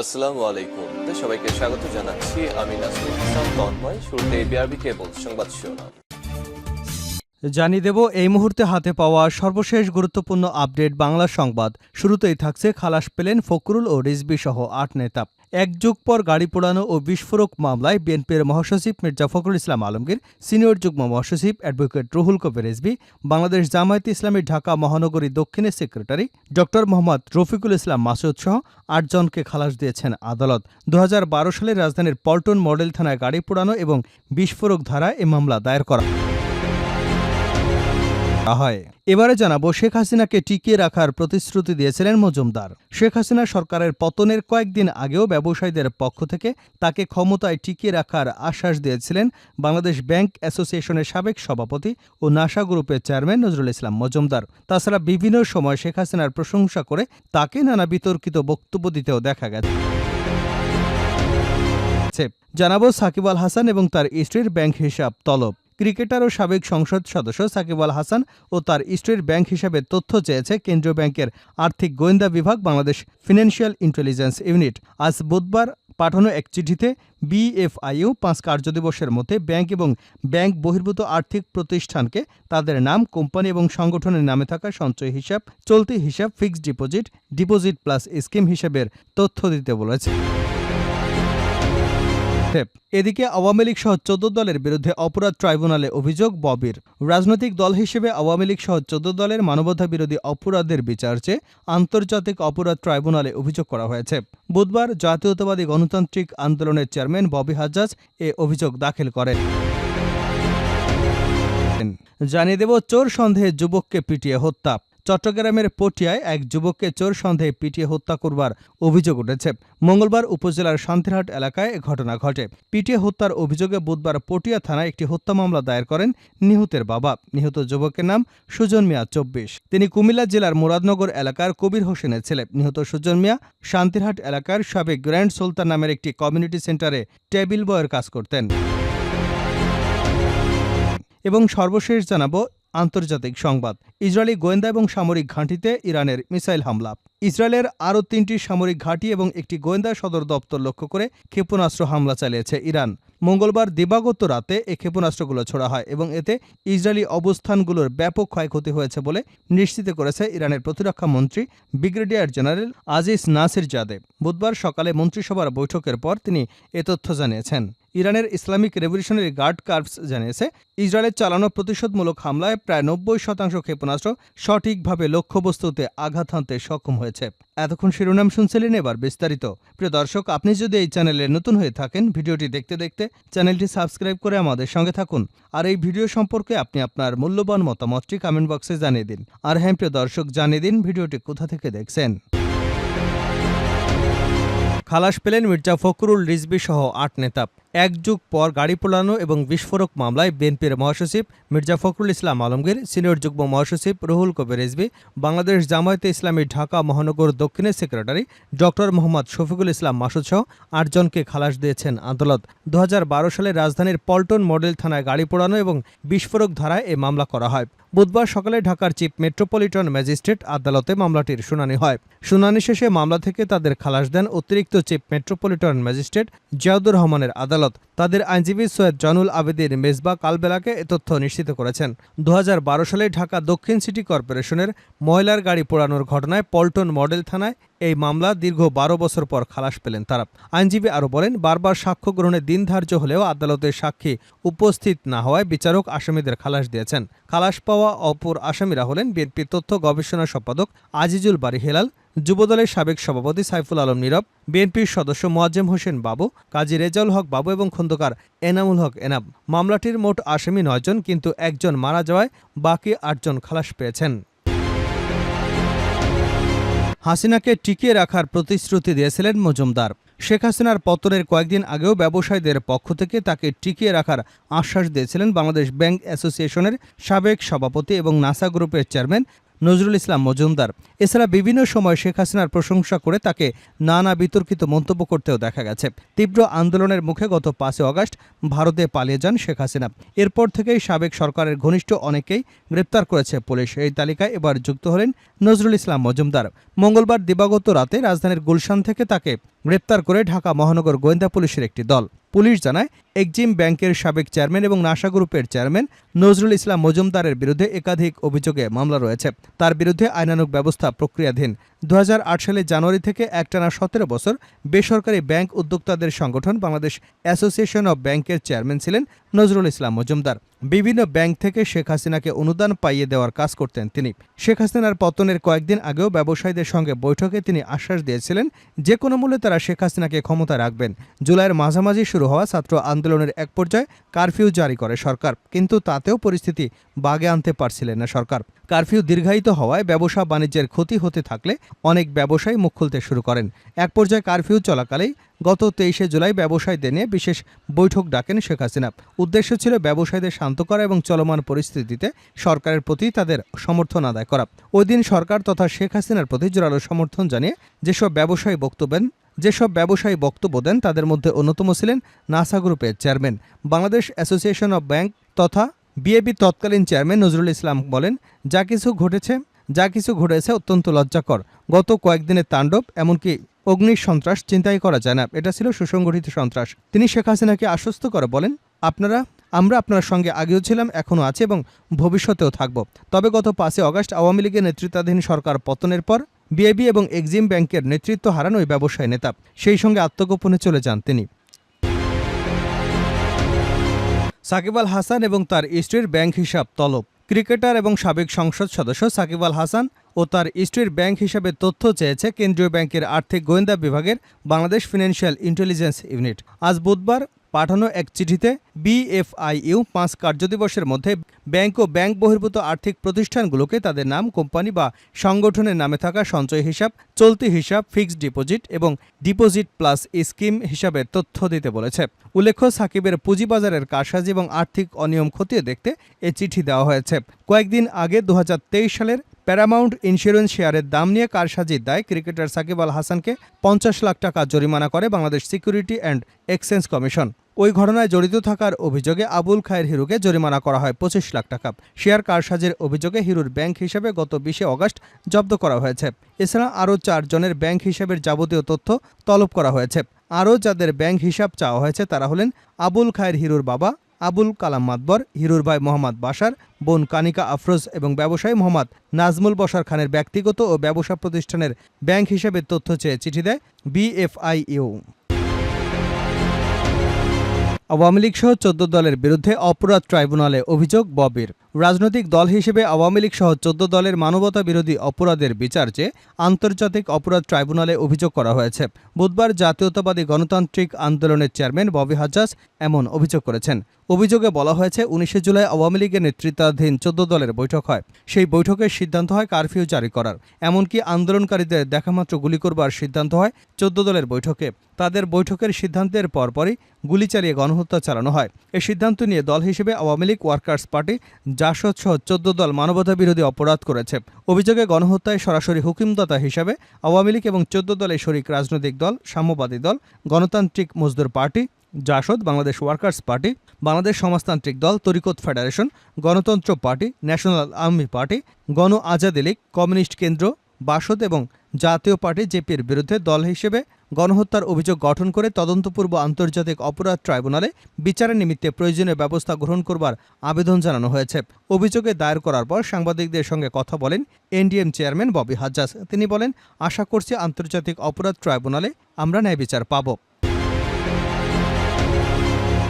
আসসালামু আলাইকুম। সবাইকে স্বাগত জানাচ্ছি। আমি নাসরুল হাসান তন্ময়। শুরুতে বিআরবি কেবল সংবাদ শিরোনাম। জানিয়ে দেব, এই মুহূর্তে হাতে পাওয়া সর্বশেষ গুরুত্বপূর্ণ আপডেট বাংলা সংবাদ। শুরুতেই থাকছে খালাস পেলেন ফকরুল ও রিজবি সহ আট নেতা। এক যুগ পর গাড়ি পোড়ানো ও বিস্ফোরক মামলায় বিএনপির মহাসচিব মির্জা ফখরুল ইসলাম আলমগীর, সিনিয়র যুগ্ম মহাসচিব অ্যাডভোকেট রুহুল কবির রিজবি বাংলাদেশ জামায়াতে ইসলামী ঢাকা মহানগরী দক্ষিণের সেক্রেটারি ডক্টর মোহাম্মদ রফিকুল ইসলাম মাসুদ সহ আটজনকে খালাস দিয়েছেন আদালত। দু হাজার বারো সালে রাজধানীর পল্টন মডেল থানায় গাড়ি পোড়ানো এবং বিস্ফোরক ধারায় এ মামলা দায়ের করা। হয়। এবারে জানাব, শেখ হাসিনাকে টিকিয়ে রাখার প্রতিশ্রুতি দিয়েছিলেন মজুমদার। শেখ হাসিনা সরকারের পতনের কয়েকদিন আগেও ব্যবসায়ীদের পক্ষ থেকে তাকে ক্ষমতায় টিকিয়ে রাখার আশ্বাস দিয়েছিলেন বাংলাদেশ ব্যাংক অ্যাসোসিয়েশনের সাবেক সভাপতি ও নাসা গ্রুপের চেয়ারম্যান নজরুল ইসলাম মজুমদার। তাছাড়া বিভিন্ন সময় শেখ হাসিনার প্রশংসা করে তাকে নানা বিতর্কিত বক্তব্য দিতেও দেখা গেছে। জানাব, সাকিব আল হাসান এবং তার স্ত্রীর ব্যাংক হিসাব তলব। ক্রিকেটার ও সাবেক সংসদ সদস্য সাকিব আল হাসান ও তার স্ত্রীর ব্যাংক হিসাবে তথ্য চেয়েছে কেন্দ্রীয় ব্যাংকের আর্থিক গোয়েন্দা বিভাগ বাংলাদেশ ফিনান্সিয়াল ইন্টেলিজেন্স ইউনিট। আজ বুধবার পাঠানো এক চিঠিতে বিএফআইও পাঁচ কার্যদিবসের মধ্যে ব্যাংক এবং ব্যাংক বহির্ভূত আর্থিক প্রতিষ্ঠানকে তাদের নাম, কোম্পানি এবং সংগঠনের নামে থাকা সঞ্চয় হিসাব, চলতি হিসাব, fixed deposit deposit plus scheme হিসাবের তথ্য দিতে বলেছে। এদিকে আওয়ামী লীগ সহ চোদ্দ দলের বিরুদ্ধে অপরাধ ট্রাইব্যুনালে অভিযোগ, ববির। রাজনৈতিক দল হিসেবে আওয়ামী লীগ সহ চোদ্দ দলের মানবতা বিরোধী অপরাধের বিচার চেয়ে আন্তর্জাতিক অপরাধ ট্রাইব্যুনালে অভিযোগ করা হয়েছে। বুধবার জাতীয়তাবাদী গণতান্ত্রিক আন্দোলনের চেয়ারম্যান ববি হাজ্জাজ এ অভিযোগ দাখিল করেন। জানিয়ে দেব, চোর সন্দেহে যুবককে পিটিয়ে হত্যা। চট্টগ্রামের পটিয়ায় এক যুবককে চোর সন্দেহে পিটিয়ে হত্যা করবার অভিযোগ উঠেছে। মঙ্গলবার উপজেলার শান্তিরহাট এলাকায় ঘটনা ঘটে। পিটিয়ে হত্যার অভিযোগে বুধবার পটিয়া থানায় একটি হত্যা মামলা দায়ের করেন নিহতের বাবা। নিহত যুবকের নাম সুজন মিয়া, চব্বিশ। তিনি কুমিল্লা জেলার মুরাদনগর এলাকার কবির হোসেনের ছেলে। নিহত সুজন মিয়া শান্তিরহাট এলাকার সাবেক গ্র্যান্ড সুলতান নামের একটি কমিউনিটি সেন্টারে টেবিল বয়ের কাজ করতেন। এবং সর্বশেষ জানাব আন্তর্জাতিক সংবাদ। ইসরায়েলি গোয়েন্দা এবং সামরিক ঘাঁটিতে ইরানের মিসাইল হামলা। ইসরায়েলের আরও তিনটি সামরিক ঘাঁটি এবং একটি গোয়েন্দা সদর দপ্তর লক্ষ্য করে ক্ষেপণাস্ত্র হামলা চালিয়েছে ইরান। মঙ্গলবার দিবাগত রাতে এই ক্ষেপণাস্ত্রগুলো ছোড়া হয় এবং এতে ইসরায়েলি অবস্থানগুলোর ব্যাপক ক্ষয়ক্ষতি হয়েছে বলে নিশ্চিত করেছে ইরানের প্রতিরক্ষা মন্ত্রী brigadier general Aziz Nasirzadeh বুধবার সকালে মন্ত্রিসভার বৈঠকের পর তিনি এ তথ্য জানিয়েছেন। ইরানের ইসলামিক রেভলিউশনারি গার্ড কার্পস জানিয়েছে, ইসরায়েলের চালানো প্রতিশোধমূলক হামলায় প্রায় নব্বই শতাংশ ক্ষেপণাস্ত্র সঠিকভাবে লক্ষ্যবস্তুতে আঘাত হানতে সক্ষম হয়েছে। এতক্ষণ শিরোনাম শুনছিলেন এবার বিস্তারিত। প্রিয় দর্শক, আপনি যদি এই চ্যানেলে নতুন হয়ে থাকেন, ভিডিওটি দেখতে দেখতে চ্যানেলটি সাবস্ক্রাইব করে আমাদের সঙ্গে থাকুন। আর এই ভিডিও সম্পর্কে আপনি আপনার মূল্যবান মতামতটি কমেন্ট বক্সে জানিয়ে দিন। আর হ্যাঁ প্রিয় দর্শক, জানিয়ে দিন ভিডিওটি কোথা থেকে দেখছেন। খালাস পেলেন মির্জা ফখরুল রিজবি সহ আট নেতা। এক যুগ পর গাড়ি পোড়ানো এবং বিস্ফোরক মামলায় বিএনপির মহাসচিব মির্জা ফখরুল ইসলাম আলমগীর, সিনিয়র যুগ্ম মহাসচিব রুহুল কবির রিজবি বাংলাদেশ জামায়াতে ইসলামী ঢাকা মহানগর দক্ষিণের সেক্রেটারি ডক্টর মোহাম্মদ শফিকুল ইসলাম মাসুদ সহ আটজনকে খালাস দিয়েছেন আদালত। দু হাজার বারো সালে রাজধানীর পল্টন মডেল থানায় গাড়ি পোড়ানো এবং বিস্ফোরক ধারায় এ মামলা করা হয়। বুধবার সকালে ঢাকার চিফ মেট্রোপলিটন ম্যাজিস্ট্রেট আদালতে মামলাটির শুনানি হয়। শুনানি শেষে মামলা থেকে তাদের খালাস দেন অতিরিক্ত চিফ মেট্রোপলিটন ম্যাজিস্ট্রেট জিয়াউদুর রহমানের আদালত। তাদের আইনজীবী সৈয়দ জনুল আবেদিন মেজবা কালবেলাকে এ তথ্য নিশ্চিত করেছেন। দু সালে ঢাকা দক্ষিণ সিটি কর্পোরেশনের ময়লার গাড়ি পোড়ানোর ঘটনায় পল্টন মডেল থানায় এই মামলা দীর্ঘ বারো বছর পর খালাস পেলেন তারা। আইনজীবী আরও বলেন, বারবার সাক্ষ্য গ্রহণের দিন ধার্য হলেও আদালতের সাক্ষী উপস্থিত না হওয়ায় বিচারক আসামিদের খালাস দিয়েছেন। খালাস পাওয়া অপর আসামিরা হলেন বিএনপির তথ্য গবেষণা সম্পাদক আজিজুল বারি হেলাল যুবদলের সাবেক সভাপতি সাইফুল আলম নীরব, বিএনপির সদস্য মোয়াজ্জেম হোসেন বাবু, কাজী রেজাউল হক বাবু এবং খন্দকার এনামুল হক এনাম। মামলাটির মোট আসামি নয়জন কিন্তু একজন মারা যাওয়ায় বাকি আটজন খালাস পেয়েছেন। হাসিনাকে টিকিয়ে রাখার প্রতিশ্রুতি দিয়েছিলেন মজুমদার। শেখ হাসিনার পতনের কয়েকদিন আগেও ব্যবসায়ীদের পক্ষ থেকে তাকে টিকিয়ে রাখার আশ্বাস দিয়েছিলেন বাংলাদেশ ব্যাংক অ্যাসোসিয়েশনের সাবেক সভাপতি এবং নাসা গ্রুপের চেয়ারম্যান নজরুল ইসলাম মজুমদার। এছাড়া বিভিন্ন সময় শেখ হাসিনার প্রশংসা করে তাকে নানা বিতর্কিত মন্তব্য করতেও দেখা গেছে। তীব্র আন্দোলনের মুখে গত পাঁচই অগাস্ট ভারতে পালিয়ে যান শেখ হাসিনা। এরপর থেকেই সাবেক সরকারের ঘনিষ্ঠ অনেকেই গ্রেপ্তার করেছে পুলিশ। এই তালিকায় এবার যুক্ত হলেন নজরুল ইসলাম মজুমদার। মঙ্গলবার দিবাগত রাতে রাজধানীর গুলশান থেকে তাকে গ্রেপ্তার করে ঢাকা মহানগর গোয়েন্দা পুলিশের একটি দল। পুলিশ জানায় এক্সিম ব্যাংকের সাবেক চেয়ারম্যান এবং নাসা গ্রুপের চেয়ারম্যান নজরুল ইসলাম মজুমদারের বিরুদ্ধে একাধিক অভিযোগে মামলা রয়েছে। তার বিরুদ্ধে আইনানুগ ব্যবস্থা প্রক্রিয়াধীন। দু সালে জানুয়ারি থেকে একটানা সতেরো বছর বেসরকারি ব্যাংক উদ্যোক্তাদের সংগঠন বাংলাদেশ অ্যাসোসিয়েশন অব ব্যাংকের চেয়ারম্যান ছিলেন নজরুল ইসলাম মজুমদার। বিভিন্ন ব্যাংক থেকে শেখ হাসিনাকে অনুদান পাইয়ে দেওয়ার কাজ করতেন তিনি। শেখ হাসিনার পতনের কয়েকদিন আগেও ব্যবসায়ীদের সঙ্গে বৈঠকে তিনি আশ্বাস দিয়েছিলেন, যে কোনো মূল্যে তারা শেখ হাসিনাকে ক্ষমতা রাখবেন। জুলাইয়ের মাঝামাঝি শুরু হওয়া ছাত্র আন্দোলনের এক পর্যায়ে কারফিউ জারি করে সরকার, কিন্তু তাতেও পরিস্থিতি বাগে আনতে পারছিলেন না সরকার। কারফিউ দীর্ঘায়িত হওয়ায় ব্যবসা বাণিজ্যের ক্ষতি হতে থাকলে অনেক ব্যবসায়ী মুখ খুলতে শুরু করেন। এক পর্যায়ে কারফিউ চলাকালেই গত তেইশে জুলাই ব্যবসায়ীদের নিয়ে বিশেষ বৈঠক ডাকেন শেখ হাসিনা। উদ্দেশ্য ছিল ব্যবসায়ীদের শান্ত করা এবং চলমান পরিস্থিতিতে সরকারের প্রতি তাদের সমর্থন আদায় করা। ওই দিন সরকার তথা শেখ হাসিনার প্রতি জোরালো সমর্থন জানিয়ে যেসব ব্যবসায়ী বক্তব্য যেসব ব্যবসায়ী বক্তব্য দেন, তাদের মধ্যে অন্যতম ছিলেন নাসা গ্রুপের chairman. Bangladesh association of bank তথা বিএবি তৎকালীন চেয়ারম্যান নজরুল ইসলাম বলেন, যা কিছু ঘটেছে, যা কিছু ঘটেছে অত্যন্ত লজ্জাকর। গত কয়েকদিনের তাণ্ডব, এমনকি অগ্নি সন্ত্রাস চিন্তাই করা যায় না। এটা ছিল সুসংগঠিত সন্ত্রাস। তিনি শেখ হাসিনাকে আশ্বস্ত করে বলেন, আপনারা, আমরা আপনার সঙ্গে আগেও ছিলাম, এখনও আছে এবং ভবিষ্যতেও থাকব। তবে গত পাঁচই অগস্ট আওয়ামী লীগের নেতৃত্বাধীন সরকার পতনের পর বিএবি এবং এক্সিম ব্যাংকের নেতৃত্ব হারান ওই ব্যবসায়ী নেতা। সেই সঙ্গে আত্মগোপনে চলে যান তিনি। সাকিব আল হাসান এবং তার স্ত্রীর ব্যাংক হিসাব তলব। ক্রিকেটার এবং সাবেক সংসদ সদস্য সাকিব আল হাসান ও তার স্ত্রীর ব্যাংক হিসাবে তথ্য চেয়েছে কেন্দ্রীয় ব্যাংকের আর্থিক গোয়েন্দা বিভাগের বাংলাদেশ ফিনান্সিয়াল ইন্টেলিজেন্স ইউনিট। আজ বুধবার পাঠানো এক চিঠিতে বিএফআইইউ পাঁচ কার্যদিবসের মধ্যে ব্যাংক ও ব্যাংক বহির্ভূত আর্থিক প্রতিষ্ঠানগুলোকে তাদের নাম, কোম্পানি বা সংগঠনের নামে থাকা সঞ্চয় হিসাব, চলতি হিসাব, ফিক্সড ডিপোজিট এবং ডিপোজিট প্লাস স্কিম হিসাবে তথ্য দিতে বলেছে। উল্লেখ্য, সাকিবের পুঁজিবাজারের কারসাজি এবং আর্থিক অনিয়ম খতিয়ে দেখতে এ চিঠি দেওয়া হয়েছে। কয়েকদিন আগে দু হাজার তেইশ সালের প্যারামাউন্ট ইন্স্যুরেন্স শেয়ারের দাম নিয়ে কারসাজির দায় ক্রিকেটার সাকিব আল হাসানকে পঞ্চাশ লাখ টাকা জরিমানা করে Bangladesh security and exchange commission. ওই ঘটনায় জড়িত থাকার অভিযোগে আবুল খায়ের হিরুকে জরিমানা করা হয়, পঁচিশ লাখ টাকা। শেয়ার কারসাজের অভিযোগে হিরুর ব্যাংক হিসেবে গত বিশে অগস্ট জব্দ করা হয়েছে। এছাড়া আরও চারজনের ব্যাংক হিসাবের যাবতীয় তথ্য তলব করা হয়েছে। আরও যাদের ব্যাংক হিসাব চাওয়া হয়েছে তারা হলেন আবুল খায়ের হিরুর বাবা, আবুল কালাম মাতবর, হিরুর ভাই মোহাম্মদ বাসার বোন কানিকা আফরোজ এবং ব্যবসায়ী মোহাম্মদ নাজমুল বসার খানের ব্যক্তিগত ও ব্যবসা প্রতিষ্ঠানের ব্যাংক হিসেবে তথ্য চেয়ে চিঠি দেয় বিএফআইইউ। আওয়ামী লীগ সহ চোদ্দ দলের বিরুদ্ধে অপরাধ ট্রাইব্যুনালে অভিযোগ ববির। রাজনৈতিক দল হিসেবে আওয়ামী লীগ সহ চোদ্দ দলের মানবতা বিরোধী অপরাধের বিচার চেয়ে আন্তর্জাতিক অপরাধ ট্রাইব্যুনালে অভিযোগ করা হয়েছে। বুধবার জাতীয়তাবাদী গণতান্ত্রিক আন্দোলনের চেয়ারম্যান ববি হাজ্জাজ এমন অভিযোগ করেছেন। অভিযোগে বলা হয়েছে, উনিশে জুলাই আওয়ামী লীগের নেতৃত্বাধীন চোদ্দ দলের বৈঠক হয়। সেই বৈঠকের সিদ্ধান্ত হয় কারফিউ জারি করার। এমনকি আন্দোলনকারীদের দেখামাত্র গুলি করবার সিদ্ধান্ত হয় চোদ্দ দলের বৈঠকে। তাদের বৈঠকের সিদ্ধান্তের পরপরই গুলি চালিয়ে গণহত্যা চালানো হয়। এই সিদ্ধান্ত নিয়ে দল হিসেবে Awami League workers party Jasad সহ চোদ্দ দল মানবতা বিরোধী অপরাধ করেছে। অভিযোগে গণহত্যায় সরাসরি হুকিমদাতা হিসাবে আওয়ামী লীগ এবং চোদ্দ দলের শরিক রাজনৈতিক দল, Samyabadi Dal, Ganatantrik Mazdoor party, Jasad, Bangladesh workers party, Bangladesh Samajtantrik Dal, Tariqat federation, গণতন্ত্র পার্টি, ন্যাশনাল আর্মি পার্টি, গণ আজাদি লীগ, কমিউনিস্ট কেন্দ্র বাসদ এবং জাতীয় পার্টি জেপির বিরুদ্ধে দল হিসেবে গণহত্যার অভিযোগ গঠন করে তদন্তপূর্ব আন্তর্জাতিক অপরাধ ট্রাইব্যুনালে বিচারের নিমিত্তে প্রয়োজনীয় ব্যবস্থা গ্রহণ করবার আবেদন জানানো হয়েছে। অভিযোগে দায়ের করার পর সাংবাদিকদের সঙ্গে কথা বলেন এনডিএম চেয়ারম্যান ববি হাজ্জাজ। তিনি বলেন, আশা করছি আন্তর্জাতিক অপরাধ ট্রাইব্যুনালে আমরা ন্যায় বিচার পাব।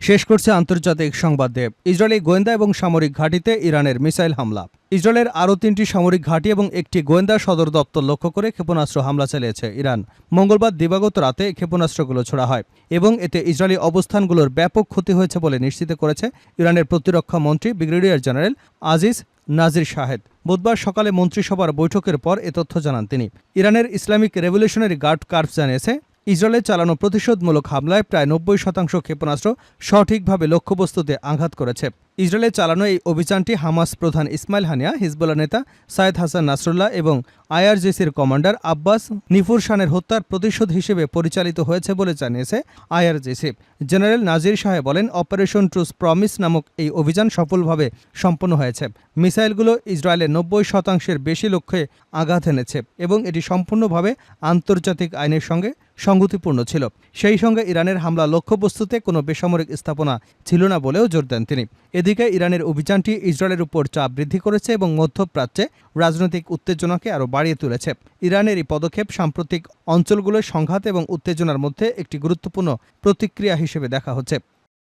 শেষ করছে আন্তর্জাতিক সংবাদ দেব। ইসরায়েলি গোয়েন্দা এবং সামরিক ঘাঁটিতে ইরানের মিসাইল হামলা। ইসরায়েলের আরও তিনটি সামরিক ঘাঁটি এবং একটি গোয়েন্দা সদর দপ্তর লক্ষ্য করে ক্ষেপণাস্ত্র হামলা চালিয়েছে ইরান। মঙ্গলবার দিবাগত রাতে ক্ষেপণাস্ত্রগুলো ছোড়া হয় এবং এতে ইসরায়েলি অবস্থানগুলোর ব্যাপক ক্ষতি হয়েছে বলে নিশ্চিত করেছে ইরানের প্রতিরক্ষা মন্ত্রী brigadier general Aziz Nazir Shahed. বুধবার সকালে মন্ত্রিসভার বৈঠকের পর এ তথ্য জানান তিনি। ইরানের ইসলামিক রেভলিউশনারি গার্ড কার্পস জানিয়েছে ইসরায়েলে চালানো প্রতিশোধমূলক হামলায় প্রায় নব্বই শতাংশ ক্ষেপণাস্ত্র সঠিকভাবে লক্ষ্যবস্তুতে আঘাত করেছে। ইসরায়েলে চালানো এই অভিযানটি হামাস প্রধান ইসমাইল হানিয়া, হিজবুল্লাহ নেতা সায়েদ হাসান নাসরুল্লাহ এবং আইআরজিসির কমান্ডার আব্বাস নিফুর শানের হত্যার প্রতিশোধ হিসেবে পরিচালিত হয়েছে বলে জানিয়েছে আইআরজিসি। জেনারেল নাজির সাহেব বলেন, অপারেশন ট্রুস প্রমিস নামক এই অভিযান সফলভাবে সম্পন্ন হয়েছে। মিসাইলগুলো ইসরায়েলের নব্বই শতাংশের বেশি লক্ষ্যে আঘাত এনেছে এবং এটি সম্পূর্ণভাবে আন্তর্জাতিক আইনের সঙ্গে সংগতিপূর্ণ ছিল। সেই সঙ্গে ইরানের হামলা লক্ষ্যবস্তুতে কোনো বেসামরিক স্থাপনা ছিল না বলেও জোর দেন তিনি। এদিকে ইরানের অভিযানটি ইসরায়েলের উপর চাপ বৃদ্ধি করেছে এবং মধ্যপ্রাচ্যে রাজনৈতিক উত্তেজনাকে আরও বাড়িয়ে তুলেছে। ইরানের এই পদক্ষেপ সাম্প্রতিক অঞ্চলগুলোর সংঘাত এবং উত্তেজনার মধ্যে একটি গুরুত্বপূর্ণ প্রতিক্রিয়া হিসেবে দেখা হচ্ছে।